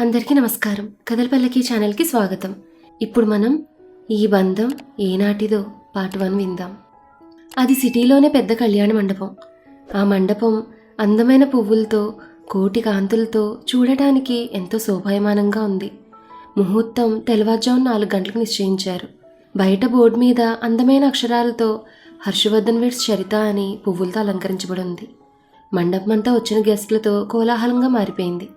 అందరికీ నమస్కారం. కథలపల్లకి ఛానల్కి స్వాగతం. ఇప్పుడు మనం ఈ బంధం ఏనాటిదో పార్ట్ వన్ విందాం. అది సిటీలోనే పెద్ద కళ్యాణ మండపం. ఆ మండపం అందమైన పువ్వులతో కోటి కాంతులతో చూడటానికి ఎంతో శోభాయమానంగా ఉంది. ముహూర్తం తెల్లవారుజాము నాలుగు గంటలకు నిశ్చయించారు. బయట బోర్డు మీద అందమైన అక్షరాలతో హర్షవర్ధన్ వేడ్స్ చరిత అని పువ్వులతో అలంకరించబడి ఉంది. మండపం అంతా వచ్చిన గెస్టులతో కోలాహలంగా మారిపోయింది.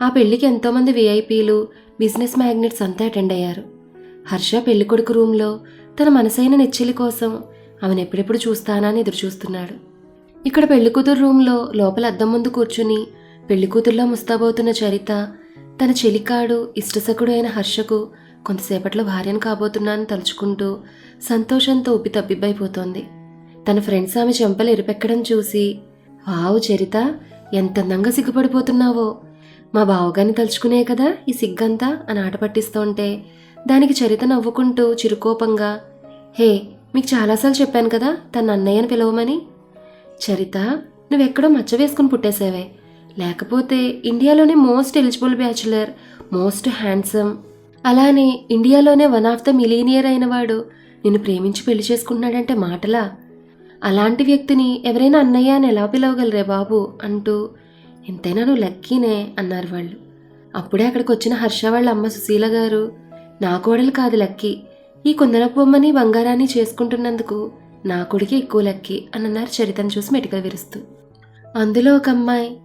ఆ పెళ్ళికి ఎంతోమంది విఐపీలు బిజినెస్ మ్యాగ్నెట్స్ అంతా అటెండ్ అయ్యారు. హర్ష పెళ్ళికొడుకు రూమ్లో తన మనసైన నెచ్చెలి కోసం ఆమెను ఎప్పుడెప్పుడు చూస్తానా అని ఎదురుచూస్తున్నాడు. ఇక్కడ పెళ్ళికూతురు రూమ్లో లోపల అద్దం ముందు కూర్చుని పెళ్ళికూతురులో ముస్తాబోతున్న ముస్తాబవుతున్న చరిత తన చెలికాడు ఇష్టసకుడు అయిన హర్షకు కొంతసేపట్లో భార్యను కాబోతున్నానని తలుచుకుంటూ సంతోషంతో ఉప్పి తప్పిబ్బైపోతోంది తన ఫ్రెండ్స్ ఆమె చెంపలు ఎరిపెక్కడం చూసి వావు చరిత ఎంత అందంగా సిగ్గుపడిపోతున్నావో! మా బావగారిని తలుచుకునే కదా ఈ సిగ్గంతా అని ఆట పట్టిస్తుంటే దానికి చరిత నవ్వుకుంటూ చిరుకోపంగా హే మీకు చాలాసార్లు చెప్పాను కదా తన అన్నయ్యని పిలవమని. చరిత నువ్వెక్కడో మచ్చ వేసుకుని పుట్టేసేవే లేకపోతే ఇండియాలోనే most eligible bachelor most handsome. అలానే ఇండియాలోనే వన్ ఆఫ్ ద మిలీనియర్ అయిన వాడు నిన్ను ప్రేమించి పెళ్ళి చేసుకుంటున్నాడంటే మాటలా? అలాంటి వ్యక్తిని ఎవరైనా అన్నయ్య అని ఎలా పిలవగలరే బాబు? అంటూ ఎంతైనా నువ్వు లక్కీనే అన్నారు వాళ్ళు. అప్పుడే అక్కడికి వచ్చిన హర్ష వాళ్ళ అమ్మ సుశీల గారు నా కోడలు కాదు లక్కీ ఈ కుందనపు బొమ్మని బంగారాన్ని చేసుకుంటున్నందుకు నా కొడుకే ఎక్కువ లక్కీ అని అన్నారు చరితను చూసి మెటికలు విరుస్తూ. అందులో ఒక అమ్మాయి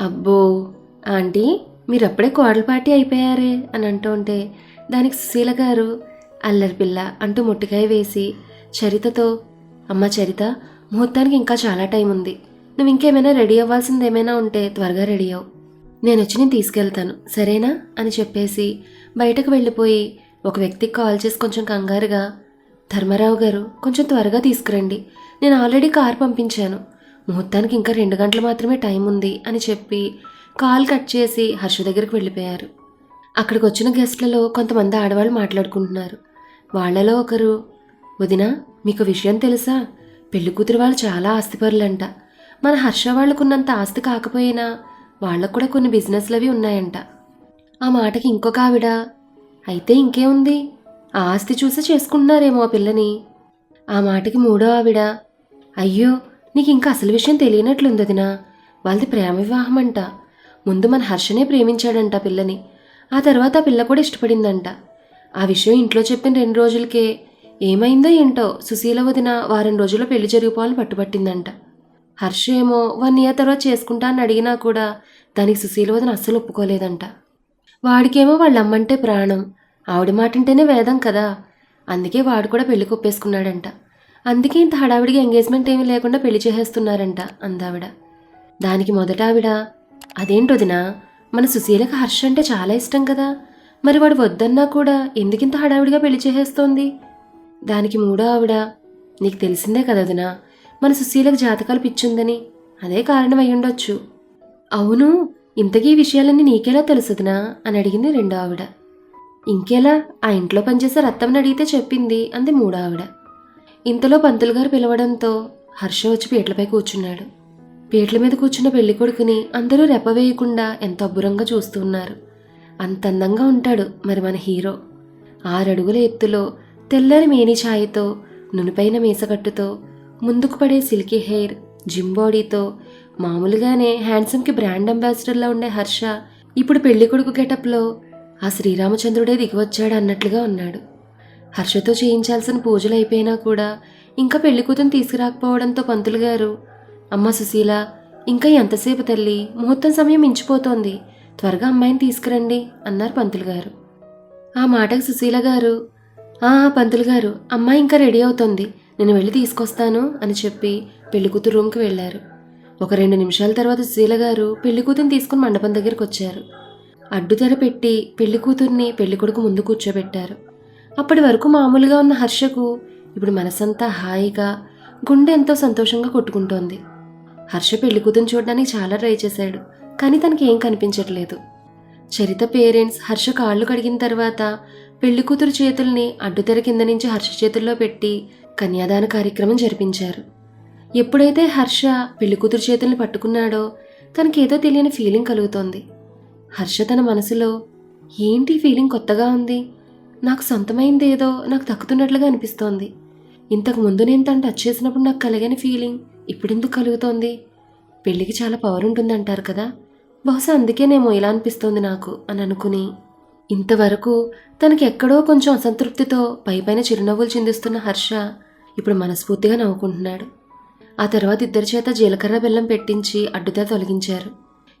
అబ్బో ఆంటీ మీరు అప్పుడే కోడల పార్టీ అయిపోయారే అని అంటూ ఉంటే దానికి సుశీల గారు అల్లరి పిల్ల అంటూ ముట్టికాయ వేసి చరితతో అమ్మ చరిత ముహూర్తానికి ఇంకా చాలా టైం ఉంది నువ్వు ఇంకేమైనా రెడీ అవ్వాల్సింది ఏమైనా ఉంటే త్వరగా రెడీ అవ్వు. నేను వచ్చి నేను తీసుకెళ్తాను సరేనా? అని చెప్పేసి బయటకు వెళ్ళిపోయి ఒక వ్యక్తికి కాల్ చేసి కొంచెం కంగారుగా ధర్మారావు గారు కొంచెం త్వరగా తీసుకురండి. నేను ఆల్రెడీ కార్ పంపించాను. ముహూర్తానికి ఇంకా రెండు గంటలు మాత్రమే టైం ఉంది అని చెప్పి కాల్ కట్ చేసి హర్ష దగ్గరికి వెళ్ళిపోయారు. అక్కడికి వచ్చిన గెస్ట్లలో కొంతమంది ఆడవాళ్ళు మాట్లాడుకుంటున్నారు. వాళ్ళలో ఒకరు వదిన మీకు విషయం తెలుసా? పెళ్ళి కూతురు వాళ్ళు చాలా ఆస్తిపరులంట. మన హర్ష వాళ్ళకున్నంత ఆస్తి కాకపోయినా వాళ్ళకు కూడా కొన్ని బిజినెస్లు అవి ఉన్నాయంట. ఆ మాటకి ఇంకొక ఆవిడ అయితే ఇంకేముంది ఆ ఆస్తి చూసి చేసుకుంటున్నారేమో ఆ పిల్లని. ఆ మాటకి మూడో ఆవిడ అయ్యో నీకు ఇంకా అసలు విషయం తెలియనట్లుంది వదినా. వాళ్ళది ప్రేమ వివాహం అంట ముందు మన హర్షనే ప్రేమించాడంట పిల్లని. ఆ తర్వాత ఆ పిల్ల కూడా ఇష్టపడిందంట. ఆ విషయం ఇంట్లో చెప్పిన రెండు రోజులకే ఏమైందో ఏంటో సుశీల వదిన వారం రోజుల్లో పెళ్ళి జరిగిపోవాలని పట్టుబట్టిందంట. హర్ష ఏమో వన్ ఇయర్ తర్వాత చేసుకుంటా అని అడిగినా కూడా దానికి సుశీల వదిన అస్సలు ఒప్పుకోలేదంట. వాడికేమో వాళ్ళమ్మంటే ప్రాణం ఆవిడ మాటంటేనే వేదం కదా. అందుకే వాడు కూడా పెళ్ళి కొప్పేసుకున్నాడంట. అందుకే ఇంత హడావిడిగా ఎంగేజ్మెంట్ ఏమీ లేకుండా పెళ్ళి చేసేస్తున్నారంట అందావిడ. దానికి మొదట ఆవిడ అదేంటొదినా మన సుశీలకు హర్ష అంటే చాలా ఇష్టం కదా. మరి వాడు వద్దన్నా కూడా ఎందుకింత హడావిడిగా పెళ్ళి చేసేస్తోంది? దానికి మూడో ఆవిడ నీకు తెలిసిందే కదా వదినా మన సుశీలకు జాతకాలు పిచ్చుందని అదే కారణం అయ్యుండొచ్చు అవును ఇంతకీ ఈ విషయాలన్నీ నీకెలా తెలుసుదినా అని అడిగింది రెండో ఆవిడ ఇంకెలా? ఆ ఇంట్లో పనిచేసే రత్తమ్మని అడిగితే చెప్పింది అంది మూడో ఆవిడ ఇంతలో పంతులు గారు పిలవడంతో హర్ష వచ్చి పీటలపై కూర్చున్నాడు. పీటల మీద కూర్చున్న పెళ్ళి కొడుకుని అందరూ రెప్పవేయకుండా ఎంత అబ్బురంగా చూస్తున్నారు అంత అందంగా ఉంటాడు మరి మన హీరో. ఆరడుగుల ఎత్తులో తెల్లని మేని ఛాయతో నునుపైన మీసకట్టుతో ముందుకు పడే సిల్కీ హెయిర్ జిమ్ బాడీతో మామూలుగానే హ్యాండ్సమ్కి బ్రాండ్ అంబాసిడర్లా ఉండే హర్ష ఇప్పుడు పెళ్ళి కొడుకు గెటప్లో ఆ శ్రీరామచంద్రుడే దిగివచ్చాడు అన్నట్లుగా ఉన్నాడు. హర్షతో చేయించాల్సిన పూజలు అయిపోయినా కూడా ఇంకా పెళ్ళి కూతురు తీసుకురాకపోవడంతో పంతులు గారు అమ్మ సుశీల ఇంకా ఎంతసేపు తల్లి? ముహూర్తం సమయం మించిపోతోంది. త్వరగా అమ్మాయిని తీసుకురండి అన్నారు పంతులు గారు. ఆ మాటకు సుశీల గారు ఆ పంతులు గారు అమ్మాయి ఇంకా రెడీ అవుతోంది. నేను వెళ్ళి తీసుకొస్తాను అని చెప్పి పెళ్ళికూతురు రూమ్కి వెళ్ళారు. ఒక రెండు నిమిషాల తర్వాత సుశీల గారు పెళ్ళి తీసుకుని మండపం దగ్గరికి వచ్చారు. అడ్డుతెర పెట్టి పెళ్ళి పెళ్ళికొడుకు ముందు కూర్చోబెట్టారు. అప్పటి వరకు మామూలుగా ఉన్న హర్షకు ఇప్పుడు మనసంతా హాయిగా గుండె ఎంతో సంతోషంగా కొట్టుకుంటోంది. హర్ష పెళ్ళికూతుని చూడడానికి చాలా ట్రై చేశాడు కానీ తనకి ఏం కనిపించట్లేదు. చరిత పేరెంట్స్ హర్ష కాళ్ళు కడిగిన తర్వాత పెళ్ళి కూతురు చేతుల్ని అడ్డుతెర కింద నుంచి హర్ష చేతుల్లో పెట్టి కన్యాదాన కార్యక్రమం జరిపించారు. ఎప్పుడైతే హర్ష పెళ్ళికూతురు చేతుల్ని పట్టుకున్నాడో తనకేదో తెలియని ఫీలింగ్ కలుగుతోంది. హర్ష తన మనసులో ఏంటి ఫీలింగ్ కొత్తగా ఉంది? నాకు సొంతమైంది ఏదో నాకు తక్కుతున్నట్లుగా అనిపిస్తోంది. ఇంతకు ముందు నేను తను టచ్ చేసినప్పుడు నాకు కలిగని ఫీలింగ్ ఇప్పుడెందుకు కలుగుతోంది? పెళ్ళికి చాలా పవర్ ఉంటుందంటారు కదా? బహుశా అందుకేనేమో ఇలా అనిపిస్తోంది నాకు అని అనుకుని ఇంతవరకు తనకి ఎక్కడో కొంచెం అసంతృప్తితో పైపైన చిరునవ్వులు చిందిస్తున్న హర్ష ఇప్పుడు మనస్ఫూర్తిగా నవ్వుకుంటున్నాడు. ఆ తర్వాత ఇద్దరి చేత జీలకర్ర బెల్లం పెట్టించి అడ్డుదా తొలగించారు.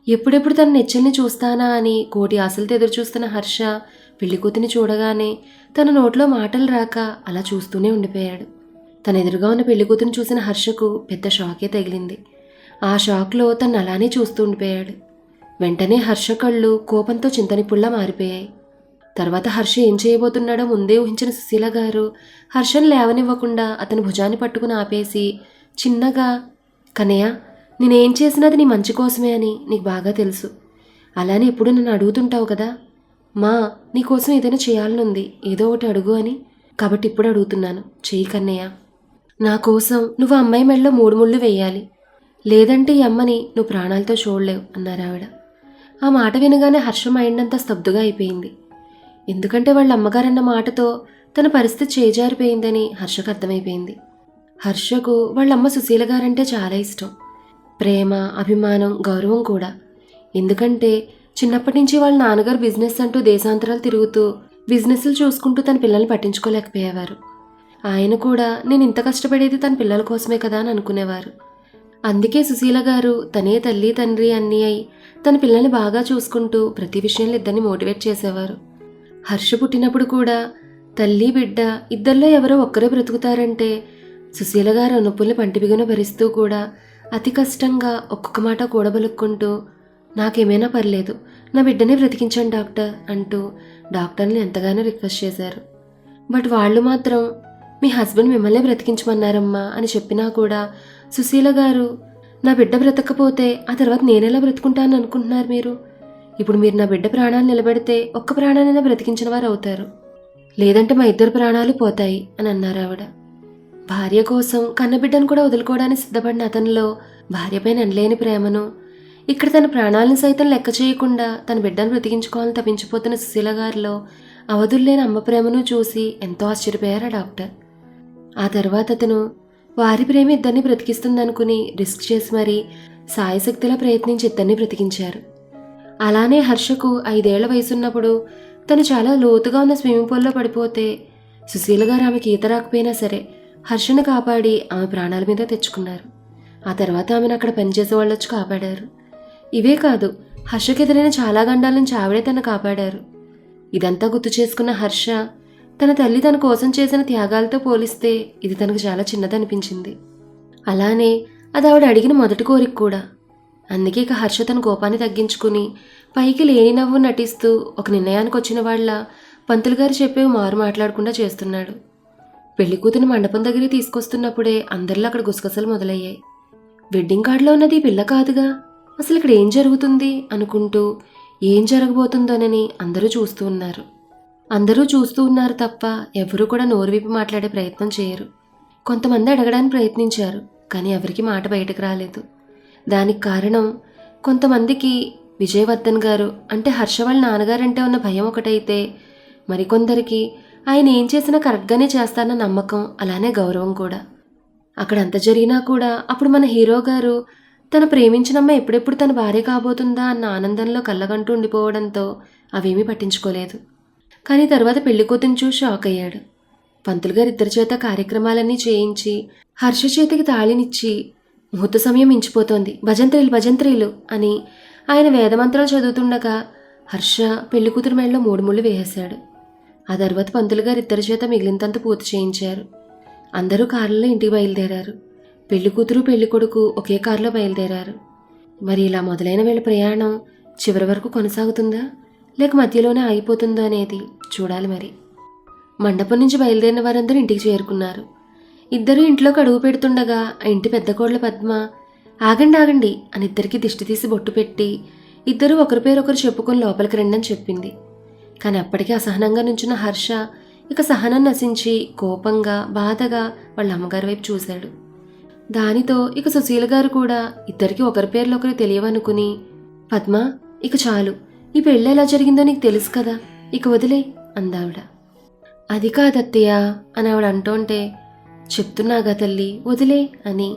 ఎప్పుడెప్పుడు తన నెచ్చల్ని చూస్తానా అని కోటి ఆశలతో ఎదురు చూస్తున్న హర్ష పెళ్ళికూతుని చూడగానే తన నోట్లో మాటలు రాక అలా చూస్తూనే ఉండిపోయాడు. తన ఎదురుగా ఉన్న పెళ్ళికూతుని చూసిన హర్షకు పెద్ద షాకే తగిలింది. ఆ షాక్లో తను అలానే చూస్తూ ఉండిపోయాడు. వెంటనే హర్ష కళ్ళు కోపంతో చింతనిపుల్లా మారిపోయాయి. తర్వాత హర్ష ఏం చేయబోతున్నాడో ముందే ఊహించిన సుశీల గారు. హర్షను లేవనివ్వకుండా అతని భుజాన్ని పట్టుకుని ఆపేసి చిన్నగా కనయ్య నేనేం చేసినది నీ మంచి కోసమే అని నీకు బాగా తెలుసు. అలానే ఎప్పుడు నన్ను అడుగుతుంటావు కదా. మా నీకోసం ఏదైనా చేయాలనుంది. ఏదో ఒకటి అడుగు అని. కాబట్టి ఇప్పుడు అడుగుతున్నాను. చెయ్యి కన్నయ్య. నా కోసం నువ్వు అమ్మాయి మెడలో మూడు ముళ్ళు వేయాలి. లేదంటే ఈ అమ్మని నువ్వు ప్రాణాలతో చూడలేవు అన్నారు ఆవిడ. ఆ మాట వినగానే హర్ష మైండ్ అంతా స్తబ్దుగా అయిపోయింది. ఎందుకంటే వాళ్ళ అమ్మగారన్న మాటతో తన పరిస్థితి చేజారిపోయిందని హర్షకు అర్థమైపోయింది. హర్షకు వాళ్ళ అమ్మ సుశీల గారంటే చాలా ఇష్టం. ప్రేమ అభిమానం గౌరవం కూడా. ఎందుకంటే చిన్నప్పటి నుంచి వాళ్ళ నాన్నగారు బిజినెస్ అంటూ దేశాంతరాలు తిరుగుతూ బిజినెస్లు చూసుకుంటూ తన పిల్లల్ని పట్టించుకోలేకపోయేవారు. ఆయన కూడా నేను ఇంత కష్టపడేది తన పిల్లల కోసమే కదా అని అనుకునేవారు. అందుకే సుశీల గారు తనే తల్లి తండ్రి అన్నీ అయి తన పిల్లల్ని బాగా చూసుకుంటూ ప్రతి విషయంలో ఇద్దరిని మోటివేట్ చేసేవారు. హర్ష పుట్టినప్పుడు కూడా తల్లి బిడ్డ ఇద్దరిలో ఎవరో ఒక్కరే బ్రతుకుతారంటే సుశీల గారు నొప్పుల్ని పంటిబిగున భరిస్తూ కూడా అతి కష్టంగా ఒక్కొక్క మాట కూడబలుక్కుంటూ నాకేమైనా పర్లేదు నా బిడ్డనే బ్రతికించాను డాక్టర్ అంటూ డాక్టర్ని ఎంతగానో రిక్వెస్ట్ చేశారు. బట్ వాళ్ళు మాత్రం మీ హస్బెండ్ మిమ్మల్నే బ్రతికించమన్నారమ్మా అని చెప్పినా కూడా సుశీల గారు నా బిడ్డ బ్రతకపోతే ఆ తర్వాత నేనెలా బ్రతుకుంటాను అనుకుంటున్నారు మీరు? ఇప్పుడు మీరు నా బిడ్డ ప్రాణాలు నిలబెడితే ఒక్క ప్రాణానైనా బ్రతికించిన వారు అవుతారు లేదంటే మా ఇద్దరు ప్రాణాలు పోతాయి అని అన్నారు ఆవిడ. భార్య కోసం కన్నబిడ్డను కూడా వదులుకోవడానికి సిద్ధపడిన అతనిలో భార్యపైన ఎనలేని ప్రేమను ఇక్కడ తన ప్రాణాలను సైతం లెక్క చేయకుండా తన బిడ్డను బ్రతికించుకోవాలని తప్పించిపోతున్న సుశీల గారిలో అవధుల్లేని అమ్మ ప్రేమను చూసి ఎంతో ఆశ్చర్యపోయారు ఆ డాక్టర్. ఆ తర్వాత అతను వారి ప్రేమ ఇద్దరిని బ్రతికిస్తుందనుకుని రిస్క్ చేసి మరీ సాయశక్తిలా ప్రయత్నించి ఇద్దరిని బ్రతికించారు. అలానే హర్షకు ఐదేళ్ళ వయసున్నప్పుడు తను చాలా లోతుగా ఉన్న స్విమ్మింగ్ పూల్లో పడిపోతే సుశీల గారు ఆమెకి ఈత రాకపోయినా సరే హర్షను కాపాడి ఆమె ప్రాణాల మీద తెచ్చుకున్నారు. ఆ తర్వాత ఆమెను అక్కడ పనిచేసే వాళ్ళు వచ్చి కాపాడారు. ఇవే కాదు హర్షకి ఎదురైన చాలా గండాల నుంచి ఆవిడే తను కాపాడారు. ఇదంతా గుర్తు చేసుకున్న హర్ష తన తల్లి తన కోసం చేసిన త్యాగాలతో పోలిస్తే ఇది తనకు చాలా చిన్నదనిపించింది. అలానే అది ఆవిడ అడిగిన మొదటి కోరిక కూడా. అందుకే ఇక హర్ష తన కోపాన్ని తగ్గించుకుని పైకి లేని నవ్వు నటిస్తూ ఒక నిర్ణయానికి వచ్చిన వాళ్ళ పంతులు గారు చెప్పేవి మారు మాట్లాడకుండా చేస్తున్నాడు. పెళ్ళి కూతురు మండపం దగ్గరికి తీసుకొస్తున్నప్పుడే అందరిలో అక్కడ గుసగుసలు మొదలయ్యాయి. వెడ్డింగ్ కార్డులో ఉన్నది పిల్ల కాదుగా? అసలు ఇక్కడ ఏం జరుగుతుంది అనుకుంటూ ఏం జరగబోతుందోనని అందరూ చూస్తూ ఉన్నారు. అందరూ చూస్తూ ఉన్నారు తప్ప ఎవరూ కూడా నోరు విప్పి మాట్లాడే ప్రయత్నం చేయరు. కొంతమంది అడగడానికి ప్రయత్నించారు కానీ ఎవరికి మాట బయటకు రాలేదు. దానికి కారణం కొంతమందికి విజయవర్ధన్ గారు అంటే హర్ష వాళ్ళ నాన్నగారంటే ఉన్న భయం ఒకటైతే మరికొందరికి ఆయన ఏం చేసినా కరెక్ట్గానే చేస్తారన్న నమ్మకం అలానే గౌరవం కూడా. అక్కడ అంత జరిగినా కూడా అప్పుడు మన హీరో గారు తన ప్రేమించిన అమ్మాయి ఎప్పుడెప్పుడు తన భార్య కాబోతుందా అన్న ఆనందంలో కళ్ళగంటూ ఉండిపోవడంతో అవేమీ పట్టించుకోలేదు. కానీ తర్వాత పెళ్ళి కూతుని చూసి షాక్ అయ్యాడు. పంతులు గారు ఇద్దరి చేత కార్యక్రమాలన్నీ చేయించి హర్ష చేతికి తాళినిచ్చి ముహూర్త సమయం మించిపోతోంది. భజంత్రీలు భజంత్రీలు అని ఆయన వేదమంత్రాలు చదువుతుండగా హర్ష పెళ్ళి కూతురు మెడలో మూడు ముళ్ళు వేసేశాడు. ఆ తర్వాత పంతులు గారు ఇద్దరి చేత మిగిలినంత పూర్తి చేయించారు. అందరూ కారులో ఇంటికి బయలుదేరారు. పెళ్ళి కూతురు పెళ్ళి కొడుకు ఒకే కారులో బయలుదేరారు. మరి ఇలా మొదలైన వీళ్ళ ప్రయాణం చివరి వరకు కొనసాగుతుందా? లేక మధ్యలోనే ఆగిపోతుందా అనేది చూడాలి మరి. మండపం నుంచి బయలుదేరిన వారందరూ ఇంటికి చేరుకున్నారు. ఇద్దరూ ఇంట్లోకి అడుగు పెడుతుండగా ఆ ఇంటి పెద్ద కోడల పద్మ ఆగండి ఆగండి అని ఇద్దరికి దిష్టి తీసి బొట్టు పెట్టి ఇద్దరూ ఒకరి పేరు ఒకరు చెప్పుకొని లోపలికి రండి అని చెప్పింది. కానీ అప్పటికే అసహనంగా నుంచిన హర్ష ఇక సహనం నశించి కోపంగా బాధగా వాళ్ళ అమ్మగారి వైపు చూశాడు. దానితో ఇక సుశీల గారు కూడా ఇద్దరికి ఒకరి పేర్లు ఒకరు తెలియవనుకుని పద్మ ఇక చాలు. ఈ పెళ్ళి ఎలా జరిగిందో నీకు తెలుసు కదా ఇక వదిలే అందావిడ. అది కాదత్తయ్య అని ఆవిడ అంటుంటే చెప్తున్నాగా తల్లి వదిలే అని.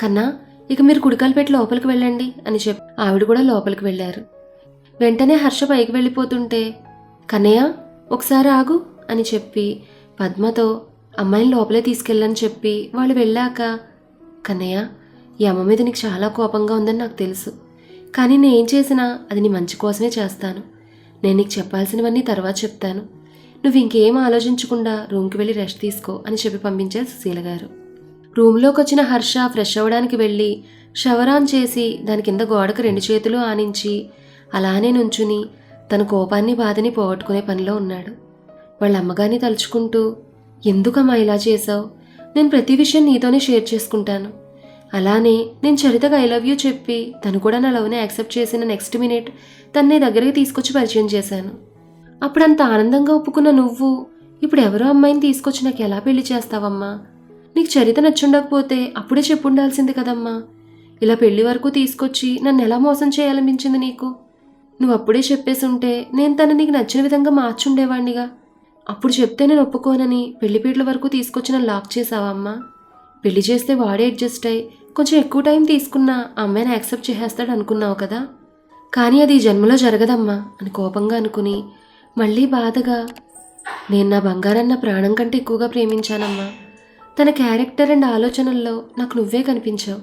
కన్నా ఇక మీరు కుడికాలు పెట్టి లోపలికి వెళ్ళండి అని చెప్పి ఆవిడ కూడా లోపలికి వెళ్ళారు. వెంటనే హర్ష పైకి వెళ్ళిపోతుంటే కన్నయ్య ఒకసారి ఆగు అని చెప్పి పద్మతో అమ్మాయిని లోపలే తీసుకెళ్ళని చెప్పి వాళ్ళు వెళ్ళాక కన్నయ్య ఈ అమ్మ మీద నీకు చాలా కోపంగా ఉందని నాకు తెలుసు. కానీ నేను ఏం చేసినా అది నీ మంచి కోసమే చేస్తాను. నేను నీకు చెప్పాల్సినవన్నీ తర్వాత చెప్తాను. నువ్వు ఇంకేం ఆలోచించకుండా రూమ్కి వెళ్ళి రెస్ట్ తీసుకో అని చెప్పి పంపించారు సుశీల గారు. రూమ్లోకి వచ్చిన హర్ష ఫ్రెష్ అవ్వడానికి వెళ్ళి షవర్ ఆన్ చేసి దాని కింద గోడకు రెండు చేతులు ఆనించి అలానే నుంచుని తన కోపాన్ని బాధని పోగొట్టుకునే పనిలో ఉన్నాడు. వాళ్ళ అమ్మగారిని తలుచుకుంటూ ఎందుకమ్మా ఇలా చేసావు నేను ప్రతి విషయం నీతోనే షేర్ చేసుకుంటాను. అలానే నేను చరితగా ఐ లవ్ యూ చెప్పి తను కూడా నా లవ్ని యాక్సెప్ట్ చేసిన నెక్స్ట్ మినిట్ తన్నే దగ్గరికి తీసుకొచ్చి పరిచయం చేశాను. అప్పుడంత ఆనందంగా ఒప్పుకున్న నువ్వు ఇప్పుడు ఎవరో అమ్మాయిని తీసుకొచ్చి నాకు ఎలా పెళ్ళి చేస్తావమ్మా? నీకు చరిత నచ్చుండకపోతే అప్పుడే చెప్పుండాల్సింది కదమ్మా. ఇలా పెళ్ళి వరకు తీసుకొచ్చి నన్ను ఎలా మోసం చేయాలనిపించింది నీకు? నువ్వు అప్పుడే చెప్పేసి ఉంటే నేను తను నీకు నచ్చిన విధంగా మార్చుండేవాణ్ణిగా. అప్పుడు చెప్తే నేను ఒప్పుకోనని పెళ్ళిపీటల వరకు తీసుకొచ్చి నన్ను లాక్ చేసావా అమ్మా పెళ్ళి చేస్తే వాడే అడ్జస్ట్ అయ్యి కొంచెం ఎక్కువ టైం తీసుకున్నా అమ్మాయిని యాక్సెప్ట్ చేసేస్తాడు అనుకున్నావు కదా? కానీ అది జన్మలో జరగదమ్మా అని కోపంగా అనుకుని మళ్ళీ బాధగా నేను నా బంగారన్న ప్రాణం కంటే ఎక్కువగా ప్రేమించానమ్మా. తన క్యారెక్టర్ అండ్ ఆలోచనల్లో నాకు నువ్వే కనిపించావు.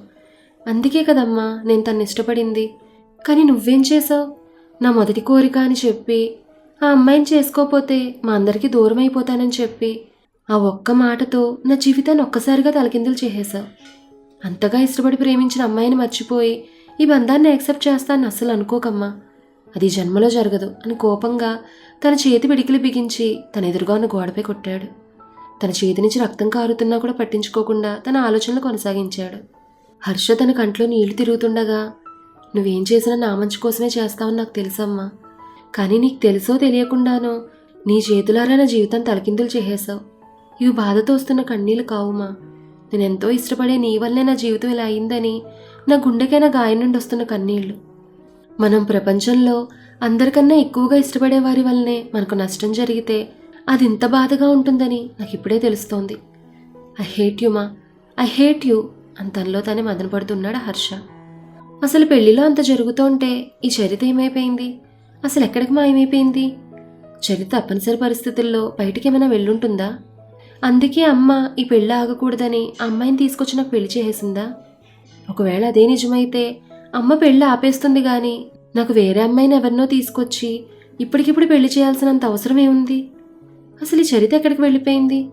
అందుకే కదమ్మా నేను తను ఇష్టపడింది. కానీ నువ్వేం చేసావు నా మొదటి కోరిక అని చెప్పి ఆ అమ్మాయిని చేసుకోపోతే మా అందరికీ దూరం అయిపోతానని చెప్పి ఆ ఒక్క మాటతో నా జీవితాన్ని ఒక్కసారిగా తలకిందులు చేసేశావు. అంతగా ఇష్టపడి ప్రేమించిన అమ్మాయిని మర్చిపోయి ఈ బంధాన్ని యాక్సెప్ట్ చేస్తానని అస్సలు అనుకోకమ్మా. అది జన్మలో జరగదు అని కోపంగా తన చేతి పిడికిలి బిగించి తన ఎదురుగా ఉన్న గోడపై కొట్టాడు. తన చేతి నుంచి రక్తం కారుతున్నా కూడా పట్టించుకోకుండా తన ఆలోచనలు కొనసాగించాడు. హర్ష తన కంట్లో నీళ్ళు తిరుగుతుండగా నువ్వేం చేసినా నా మంచి కోసమే చేస్తావని నాకు తెలుసమ్మా. కానీ నీకు తెలుసో తెలియకుండానో నీ చేతులారా నా జీవితం తలకిందులు చేసేశావు. ఇవి బాధతో వస్తున్న కన్నీళ్ళు కావుమా. నేను ఎంతో ఇష్టపడే నీ వల్లే నా జీవితం ఇలా అయిందని నా గుండెకైనా గాయం నుండి వస్తున్న కన్నీళ్ళు. మనం ప్రపంచంలో అందరికన్నా ఎక్కువగా ఇష్టపడే వారి వల్లనే మనకు నష్టం జరిగితే అది ఇంత బాధగా ఉంటుందని నాకు ఇప్పుడే తెలుస్తోంది. ఐ హేట్ యు మా ఐ హేట్ యు అని తనలో తానే మదనపడుతున్నాడు హర్ష. అసలు పెళ్ళిలో అంత జరుగుతుంటే ఈ చరిత ఏమైపోయింది? అసలు ఎక్కడికి మాయమైపోయింది చరిత తప్పనిసరి పరిస్థితుల్లో బయటికి ఏమైనా వెళ్ళుంటుందా? అందుకే అమ్మ ఈ పెళ్ళి ఆగకూడదని ఆ అమ్మాయిని తీసుకొచ్చి నాకు పెళ్ళి చేసేసిందా? ఒకవేళ అదే నిజమైతే అమ్మ పెళ్ళి ఆపేస్తుంది కానీ నాకు వేరే అమ్మాయిని ఎవరినో తీసుకొచ్చి ఇప్పటికిప్పుడు పెళ్ళి చేయాల్సినంత అవసరం ఏముంది అసలు ఈ చరిత ఎక్కడికి వెళ్ళిపోయింది?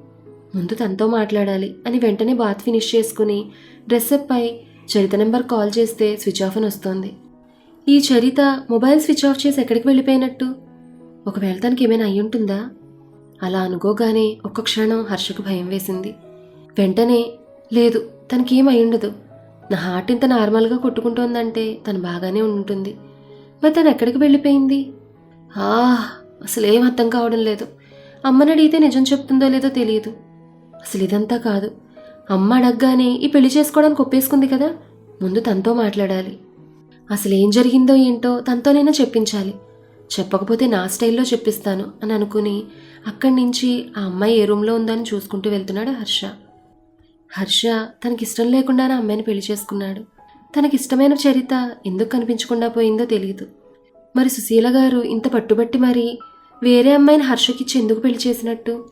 ముందు తనతో మాట్లాడాలి అని వెంటనే బాత్ ఫినిష్ చేసుకుని డ్రెస్అప్ అయి చరిత నెంబర్ కాల్ చేస్తే స్విచ్ ఆఫ్ అని వస్తోంది. ఈ చరిత మొబైల్ స్విచ్ ఆఫ్ చేసి ఎక్కడికి వెళ్ళిపోయినట్టు? ఒకవేళ తనకి ఏమైనా అయి ఉంటుందా? అలా అనుకోగానే ఒక్క క్షణం హర్షకు భయం వేసింది. వెంటనే లేదు తనకేం అయి ఉండదు. నా హార్ట్ ఇంత నార్మల్గా కొట్టుకుంటోందంటే తను బాగానే ఉంటుంది మరి తను ఎక్కడికి వెళ్ళిపోయింది? ఆ అసలు ఏం అర్థం కావడం లేదు. అమ్మని అడిగితే నిజం చెప్తుందో లేదో తెలియదు. అసలు ఇదంతా కాదు. అమ్మ అడగగానే ఈ పెళ్ళి చేసుకోవడానికి ఒప్పేసుకుంది కదా? ముందు తనతో మాట్లాడాలి. అసలు ఏం జరిగిందో ఏంటో తనతోనైనా చెప్పించాలి. చెప్పకపోతే నా స్టైల్లో చెప్పిస్తాను అని అనుకుని అక్కడి నుంచి ఆ అమ్మాయి ఏ రూమ్లో ఉందని చూసుకుంటూ వెళ్తున్నాడు హర్ష. హర్ష తనకిష్టం లేకుండానే అమ్మాయిని పెళ్ళి చేసుకున్నాడు. తనకిష్టమైన చరిత ఎందుకు కనిపించకుండా పోయిందో తెలియదు మరి సుశీల గారు ఇంత పట్టుబట్టి మరి వేరే అమ్మాయిని హర్షకిచ్చి ఎందుకు పెళ్ళి చేసినట్టు?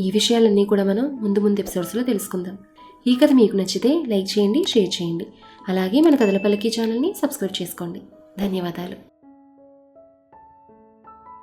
ఈ విషయాలన్నీ కూడా మనం ముందు ముందు ఎపిసోడ్స్లో తెలుసుకుందాం. ఈ కథ మీకు నచ్చితే లైక్ చేయండి షేర్ చేయండి. అలాగే మన కథల పల్లకి ఛానల్ని సబ్స్క్రైబ్ చేసుకోండి. ధన్యవాదాలు.